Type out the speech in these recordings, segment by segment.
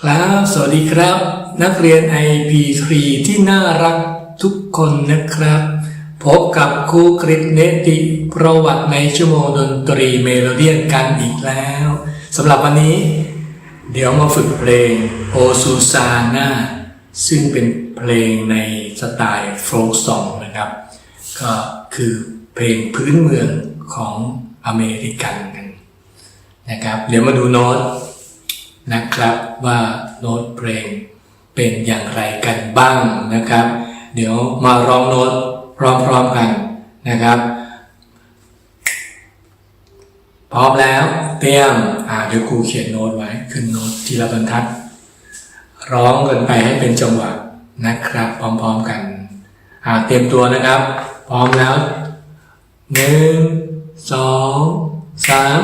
ครับ สวัสดีครับ นักเรียน IP3 ที่น่ารักทุกคนนะครับ พบกับครูกริตเนติประวัติในชั่วโมงดนตรีเมโลเดียนกันอีกแล้วสำหรับวันนี้ เดี๋ยวมาฝึกเพลงโอซูซาน่าซึ่งเป็นเพลงในสไตล์โฟล์กซองนะครับ ก็คือเพลงพื้นเมืองของอเมริกันกันนะครับ เดี๋ยวมาดูโน้ต นะครับว่าโน้ตเพลงเป็นอย่างไรกันบ้างนะครับ เดี๋ยวมาร้องโน้ตพร้อมๆกันนะครับ พร้อมแล้วเตรียมอ่าเดี๋ยวครูเขียนโน้ตไว้ขึ้นโน้ตทีละบรรทัด ร้องกันไปให้เป็นจังหวะนะครับ พร้อมๆกันอ่าเตรียมตัวนะครับ พร้อมแล้วหนึ่งสองสาม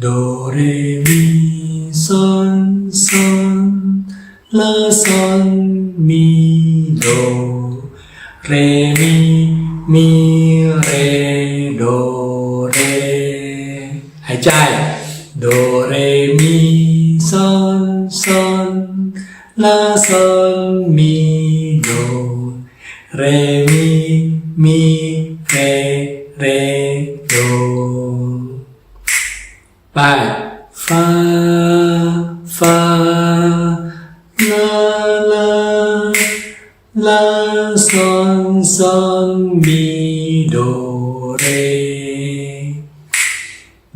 โดเรมีซอนซอนลาซอนมีโดเรมีมีเรโดเรหาย ใจ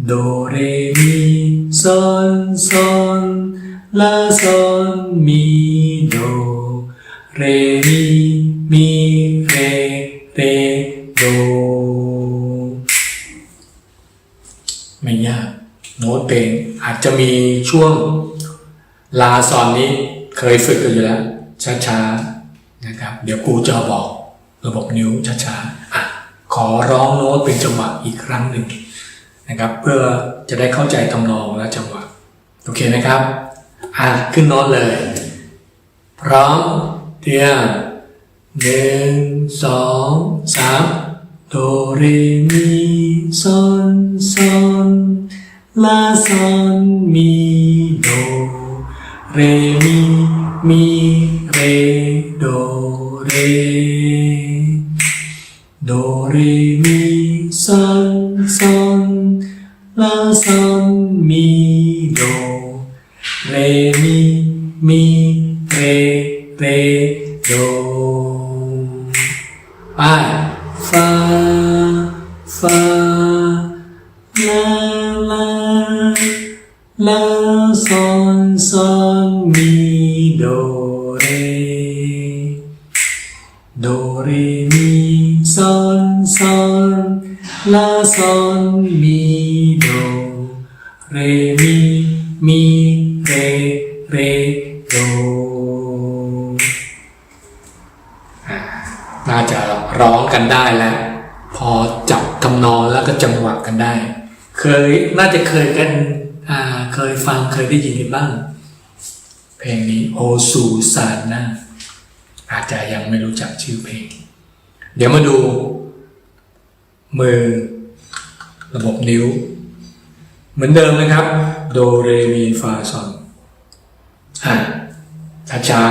โดเรมีซอนซอนลาซอนมีโดเรมีมีเรเร โน้ตเพลงอาจจะมีช่วงลาซอนนี้เคยฝึกกันอยู่แล้ว ช้าๆนะครับ เดี๋ยวครูจะบอกระบบนิ้วช้าๆอะขอร้องโน้ตเป็นจังหวะอีกครั้งหนึ่งนะครับ เพื่อจะได้เข้าใจทำนองและจังหวะ โอเคนะครับ อะขึ้นโน้ตเลย พร้อมเตรียมหนึ่งสองสามโดเรมีซอนซอน ลาซอนมีโดเรมีมีเรโดเรโดเรมีซอนซอนลาซอนมีโด เรมีมีเรเรโดไปฟาฟาลาลา ลาซอนซอนมีโดเร โดเรมีซอนซอนลาซอนมีโด เรมีมีเรเรโดอ่าน่าจะร้องกันได้แล้ว พอจับทำนองแล้วก็จังหวะกันได้ เคยน่าจะเคยกัน เคยฟังเคยได้ยินกันบ้าง เพลงนี้โอซูซานนาอาจจะยังไม่รู้จักชื่อเพลง เดี๋ยวมาดู มือ ระบบนิ้ว เหมือนเดิมนะครับ โดเรมีฟาซอนอะช้า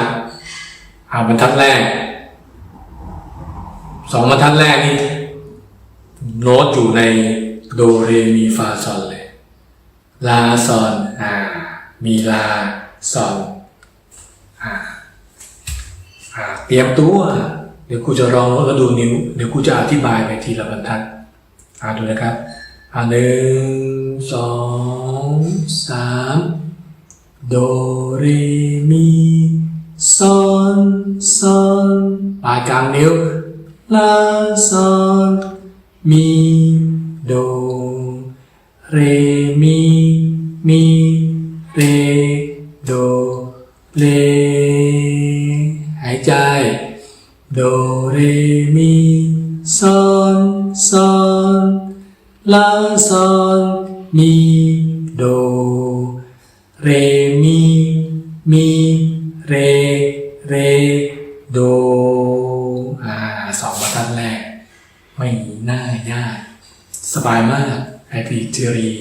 ๆเอาบรรทัดแรก สองบรรทัดแรกนี่โน้ตอยู่ในโดเรมีฟาซอนเลย ลาซอนอ่ามีลาซอนอ่าอ่าเตรียมตัวเดี๋ยวครูจะร้องแล้วก็ดูนิ้วเดี๋ยวครูจะอธิบายไปทีละบรรทัดอ่าดูนะครับอ่าหนึ่งสองสามโดเรมีซอนซอนปลายกลางนิ้วลาซอนมีโดเร มีซอนซอนลาซอนมีโด เรมีมีเร เร โด อ่าสองบรรทัดแรก ไม่น่ายาก สบายมากไอพีทีรี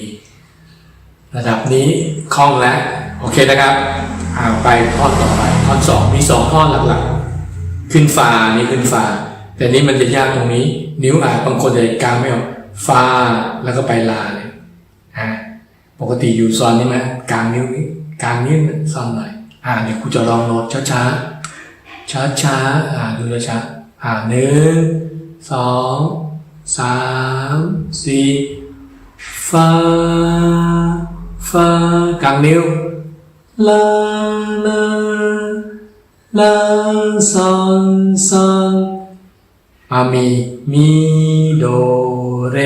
ระดับนี้คล่องแล้ว โอเคนะครับอ่าไปท่อนต่อไปท่อนสองมีสองท่อนหลักๆ ขึ้นฟานี่ขึ้นฟาแต่นี่มันจะยากตรงนี้ นิ้วอาจบางคนจะกลางไม่ออกฟาแล้วก็ไปลาเลยอ่าปกติอยู่ซอนนี่ไหมกลางนิ้วนี้กลางนิ้วซอนหน่อย อ่าเดี๋ยวครูจะลองโน้ตช้าๆช้าๆอ่าดูช้าๆอ่าหนึ่งสองสามสี่ฟาฟากลางนิ้วลาลา ลาซอนซอนมามีมีโดเร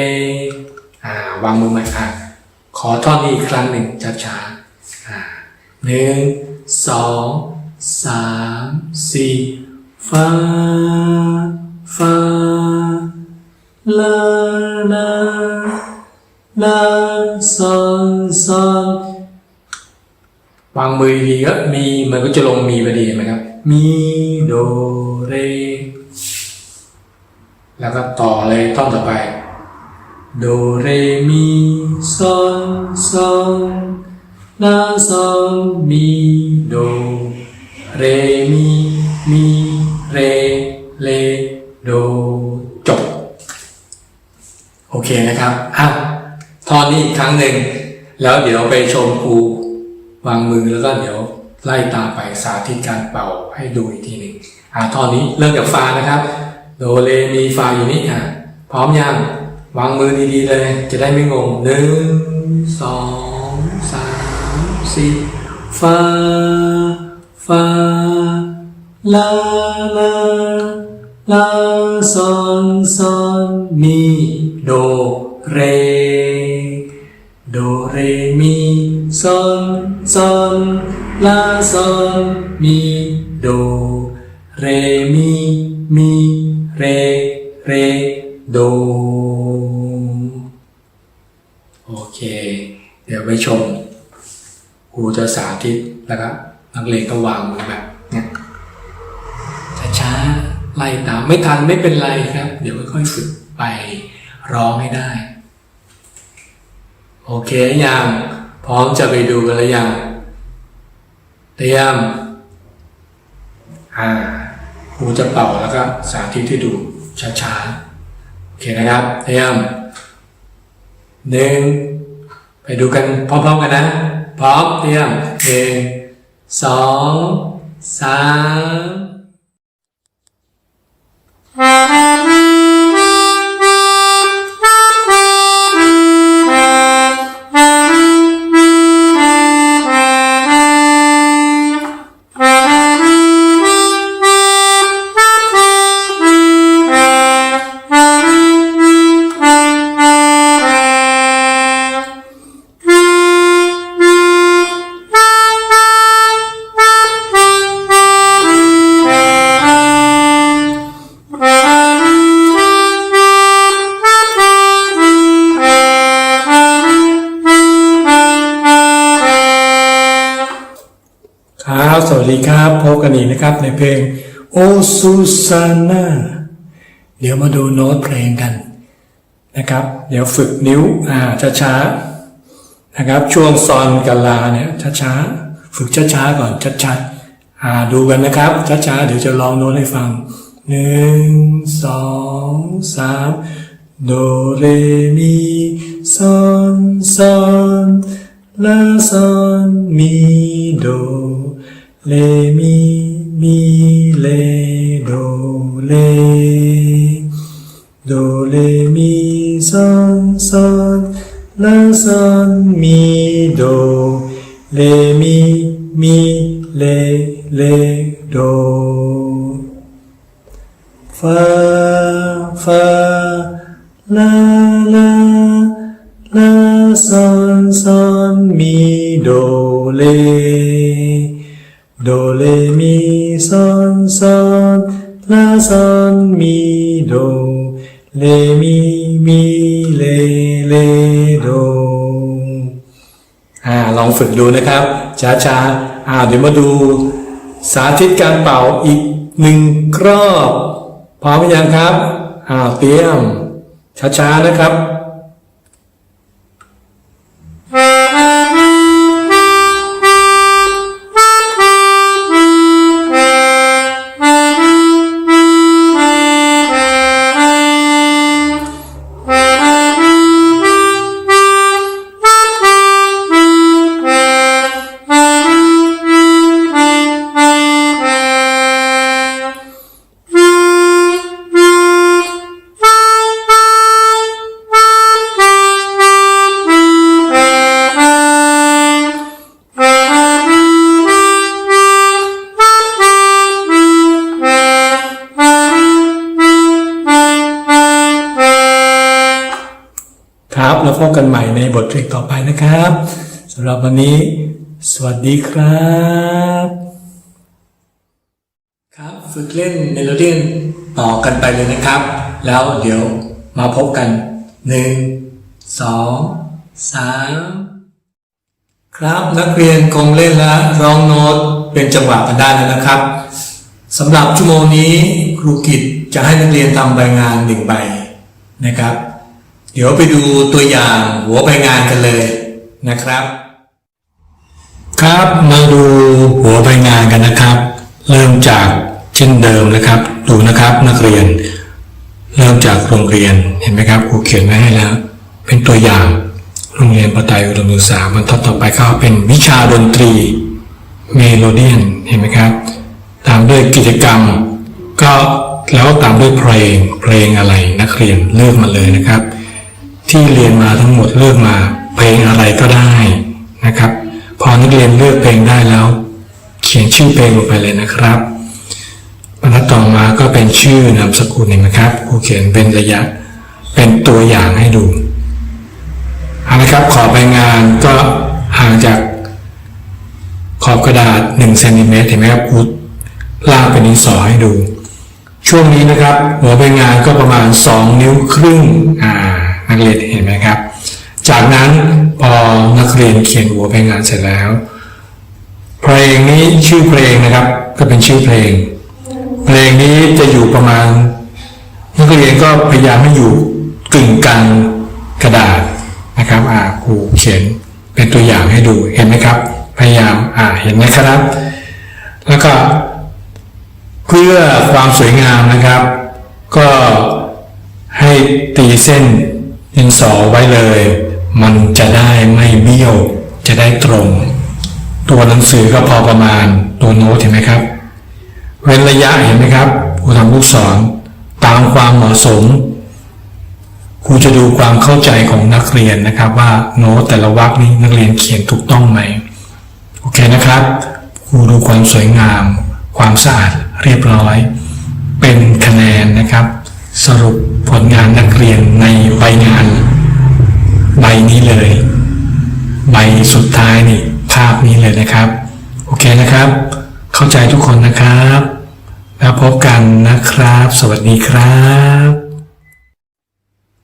อ่าวางมือใหม่อะขอท่อนนี้อีกครั้งหนึ่งช้าๆอ่าหนึ่งสองสามสี่ฟาฟาลาลาลาซอนซอนวางมือดีก็มีมันก็จะลงมีพอดีไหมครับ มีโดเร แล้วก็ต่อเลยท่อนต่อไป โดเรมีซอนซอนลาซอนมีโด เรมีมีเร เล โด จบ โอเคนะครับอ้าวท่อนนี้อีกครั้งหนึ่ง แล้วเดี๋ยวไปชมครูวางมือแล้วก็เดี๋ยว ไล่ตามไปสาธิตการเป่าให้ดูอีกทีหนึ่งอ่าท่อนนี้เริ่มจากฟานะครับ โดเรมีฟาอยู่นี่อะพร้อมยังวางมือดีๆเลย จะได้ไม่งงหนึ่งสองสามสี่ฟาฟาลาลาลาซอนซอนมีโดเรโดเรมีซอนซอน ลาซอนมีโด เรมีมีเร เร โด โอเค เดี๋ยวไปชมครูจะสาธิตแล้วก็นักเรียนก็วางมือแบบเนี้ยช้าๆไล่ตามไม่ทันไม่เป็นไรครับ เดี๋ยวค่อยๆฝึกไปร้องให้ได้ โอเคยังพร้อมจะไปดูกันแล้วยัง เตรียม อ่าครูจะเป่าแล้วก็สาธิตให้ดูช้าๆ โอเคนะครับ เตรียมหนึ่งไปดูกันพร้อมๆกันนะ พร้อมเตรียมหนึ่งสองสาม สวัสดีครับพบกันอีกนะครับในเพลงโอซูซาน่าเดี๋ยวมาดูโน้ตเพลงกันนะครับ เดี๋ยวฝึกนิ้วอ่าช้าๆนะครับ ช่วงซอนกับลาเนี่ยช้าๆฝึกช้าๆก่อนชัดๆอ่าดูกันนะครับช้าๆเดี๋ยวจะลองโน้ตให้ฟังหนึ่งสองสามโดเรมีซอนซอนลาซอนมีโด เลมีมีเลโดเลโดเลมีซอนซอนลาซอนมีโดเลมีมีเลเล โดเลมีซอนซอนลาซอนมีโด เลมีมีเลเลโดอ่าลองฝึกดูนะครับ ช้าๆอ่าเดี๋ยวมาดู สาธิตการเป่าอีกหนึ่งรอบ พร้อมหรือยังครับ อ่าเตรียม ช้าๆนะครับ แล้วพบกันใหม่ในบทเพลงต่อไปนะครับสำหรับวันนี้ สวัสดีครับ ครับฝึกเล่นเมโลดี้ต่อกันไปเลยนะครับ แล้วเดี๋ยวมาพบกันหนึ่งสองสามครับนักเรียนคงเล่นและร้องโน้ตเป็นจังหวะกันได้แล้วนะครับสำหรับชั่วโมงนี้ครูกิจจะให้นักเรียนทำใบงานหนึ่งใบนะครับ เดี๋ยวไปดูตัวอย่างหัวใบงานกันเลยนะครับ ครับมาดูหัวใบงานกันนะครับ เริ่มจากเช่นเดิมนะครับ ดูนะครับนักเรียน เริ่มจากโรงเรียนเห็นไหมครับครูเขียนไว้ให้แล้ว เป็นตัวอย่างโรงเรียนปไตยอุดมศึกษาบรรทัดต่อไปก็เป็นวิชาดนตรีเมโลเดียนเห็นไหมครับ ตามด้วยกิจกรรม ก็แล้วตามด้วยเพลงเพลงอะไรนักเรียนเลือกมาเลยนะครับ ที่เรียนมาทั้งหมดเลือกมาเพลงอะไรก็ได้นะครับ พอนักเรียนเลือกเพลงได้แล้ว เขียนชื่อเพลงลงไปเลยนะครับบรรทัดต่อมาก็เป็นชื่อนามสกุลเห็นไหมครับครูเขียนเป็นระยะเป็นตัวอย่างให้ดูเอาละครับขอบใบงานก็ห่างจากขอบกระดาษ1เซนติเมตรเห็นไหมครับครูลากเป็นดินสอให้ดู ช่วงนี้นะครับ หัวใบงานก็ประมาณ 2 นิ้วครึ่งอ่า นักเรียนเห็นไหมครับ จากนั้นพอนักเรียนเขียนหัวใบงานเสร็จแล้ว เพลงนี้ชื่อเพลงนะครับ ก็เป็นชื่อเพลง เพลงนี้จะอยู่ประมาณนักเรียนก็พยายามให้อยู่กึ่งกลางกระดาษนะครับอ่าครูเขียนเป็นตัวอย่างให้ดูเห็นไหมครับ พยายามอ่าเห็นไหมครับ แล้วก็เพื่อความสวยงามนะครับ ก็ให้ตีเส้น ดินสอไว้เลย มันจะได้ไม่เบี้ยว จะได้ตรง ตัวหนังสือก็พอประมาณตัวโน้ตเห็นไหมครับ เว้นระยะเห็นไหมครับครูทำลูกศรตามความเหมาะสมครูจะดูความเข้าใจของนักเรียนนะครับ ว่าโน้ตแต่ละวรรคนี้นักเรียนเขียนถูกต้องไหมโอเคนะครับครูดูความสวยงาม ความสะอาดเรียบร้อย เป็นคะแนนนะครับ สรุปผลงานนักเรียนในใบงาน ใบนี้เลย ใบสุดท้ายนี่ภาพนี้เลยนะครับ โอเคนะครับ เข้าใจทุกคนนะครับ แล้วพบกันนะครับ สวัสดีครับ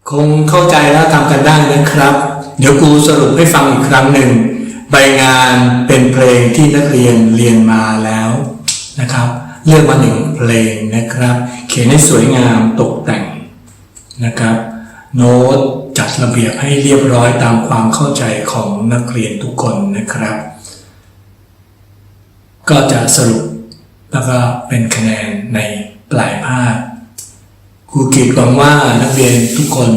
คงเข้าใจแล้วทำกันได้นะครับ เดี๋ยวครูสรุปให้ฟังอีกครั้งหนึ่ง ใบงานเป็นเพลงที่นักเรียนเรียนมาแล้วนะครับ เลือกมาหนึ่งเพลงนะครับ เขียนให้สวยงามตกแต่งนะครับ โน้ตจัดระเบียบให้เรียบร้อยตามความเข้าใจของนักเรียนทุกคนนะครับ ก็จะสรุปแล้วก็เป็นคะแนนในปลายภาคครูกิจหวังว่านักเรียนทุกคน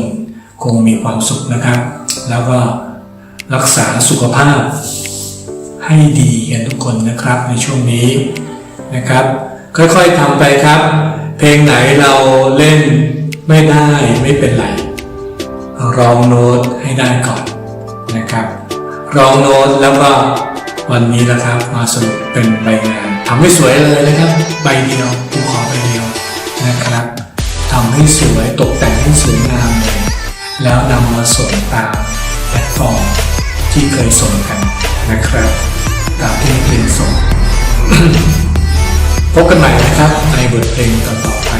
คงมีความสุขนะครับ แล้วก็รักษาสุขภาพให้ดีกันทุกคนนะครับในช่วงนี้นะครับ ค่อยๆทำไปครับ เพลงไหนเราเล่นไม่ได้ไม่เป็นไรร้องโน้ตให้ได้ก่อนนะครับร้องโน้ตแล้วก็วันนี้นะครับมาสรุปเป็นใบงานทำให้สวยเลยนะครับ ใบเดียวผมขอใบเดียวนะครับทำให้สวยตกแต่งให้สวยงามเลยแล้วนำมาส่งตามแพลตฟอร์มที่เคยส่งกันนะครับ ตามที่เรียนส่ง พบกันใหม่นะครับในบทเพลงต่อๆไป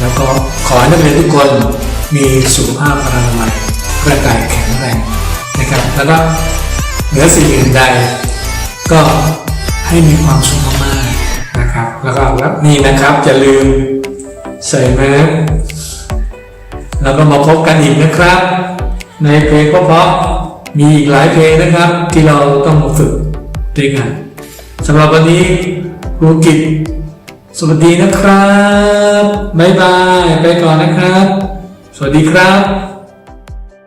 แล้วก็ขอให้นักเรียนทุกคนมีสุขภาพพลานามัยร่างกายแข็งแรงนะครับ แล้วก็เหนือสิ่งอื่นใด ก็ให้มีความสุขมากๆนะครับ แล้วก็รับนี่นะครับจะลืมใส่แมสแล้วก็มาพบกันอีกนะครับ ในเพลงเพราะๆมีอีกหลายเพลงนะครับ ที่เราต้องมาฝึกด้วยกันสำหรับวันนี้ ครูกิจสวัสดีนะครับ บ๊ายบาย ไปก่อนนะครับ สวัสดีครับ